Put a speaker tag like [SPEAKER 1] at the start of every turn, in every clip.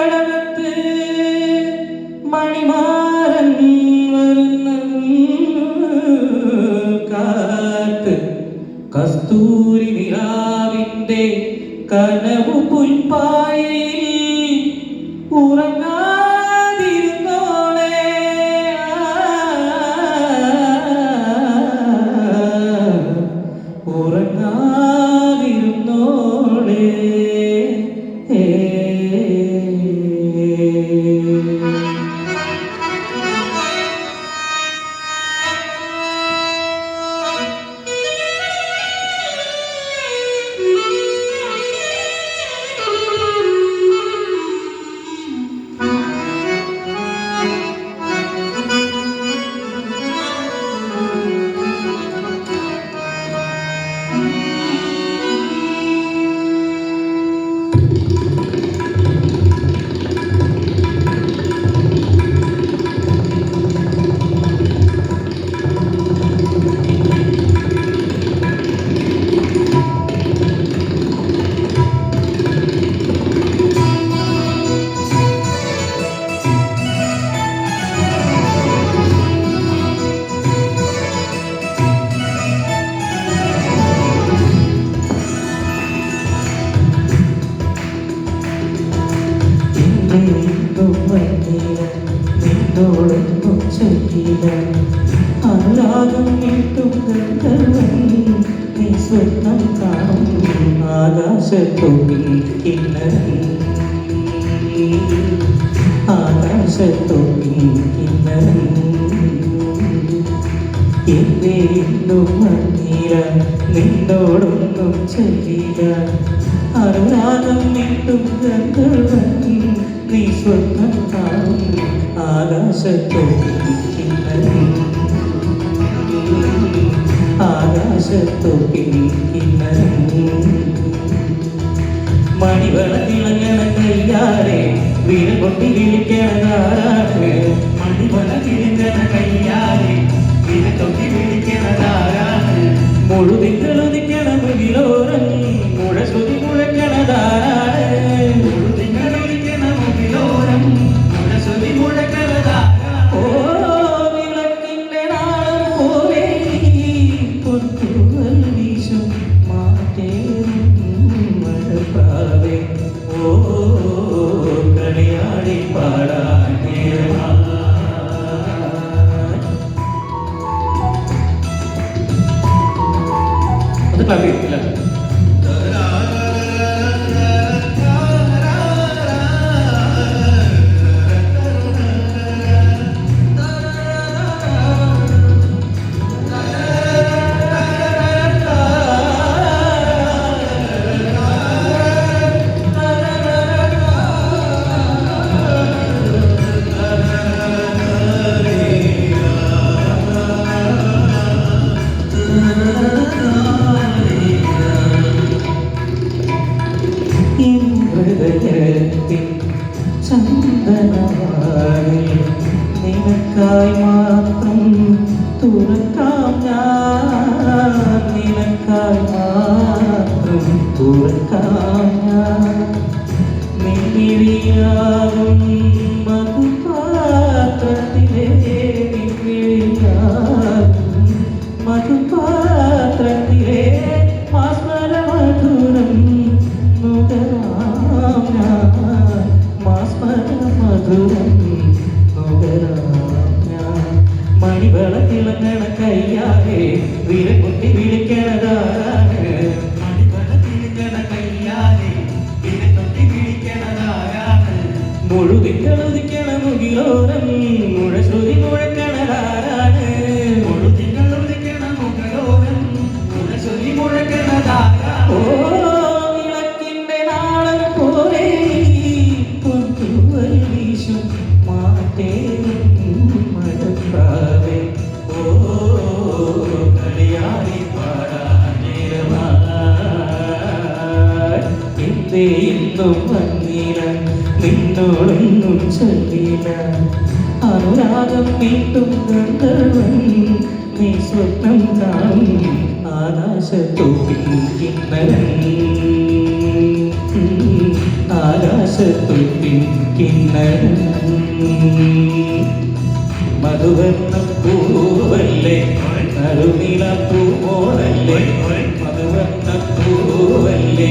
[SPEAKER 1] കടകത്ത് മണിമാരൻ കാത്ത് കസ്തൂരി നിലാവിന്റെ കനവു പുൽപ്പായ സ്വപ്നം കാണും ആകാശത്തൊങ്ങി കിണറി ആകാശത്തൊങ്ങി കിണറി എന്തേലും ഇന്നും നിന്നോടൊന്നും ചൊല്ലില്ല അനുരാഗം നീട്ടും ഗന്ധർവൻ നീ സ്വപ്നം കാണും ആകാശത്തൊങ്ങി കിണ്ണറി ആകാശത്തൊങ്ങി കിണ്ണറി മണിവള തിളങ്ങണ വീര കൊട്ടി വിളിക്കണ വിളിക്കണതാരാണ് മണിവള തിളങ്ങണ വീര വീട് പൊട്ടുകൾ വീശും മഴപ്രാവേ ഓ കളിയാടി പാടാൻ അത് ക്ലാപ്പ് നിനക്കായി മാത്രം തുറക്കാം ഞാൻ നിനക്കായി മാത്രം തുറക്കാം ഞാൻ നിന്നിഴിയാകും മധുപാത്രത്തിലെ നിന്നിഴിയാകും മധുപാത്രത്തിലെ മാസ്മര മധുരം നുകരാം ഞാൻ മാസ്മര മധുരം മുഴുതിങ്കളുദിക്കണ മുകിലോരം മുഴശ്രുതി മുഴക്കണതാരാണ് മുഴുതിങ്കളുദിക്കണ മുകിലോരം മുഴശ്രുതി മുഴക്കണതാരാണ് ഓ ആരും വന്നില്ല നിന്നോടൊന്നും ചൊല്ലില്ല അനുരാഗം വീട്ടും ഗന്ധർവൻ നീ സ്വപ്നം കാണും ആകാശത്തോപ്പിൽ കിന്നരൻ. ആകാശത്തോപ്പിൽ കിന്നരൻ. മധുവർണ പൂവല്ലേ നറുനില പൂവോളല്ലേ മധുവർണ പൂവല്ലേ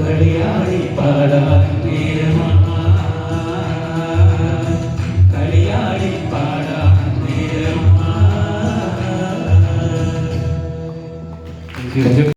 [SPEAKER 1] കളിയാടി പാടാ. വീരമാ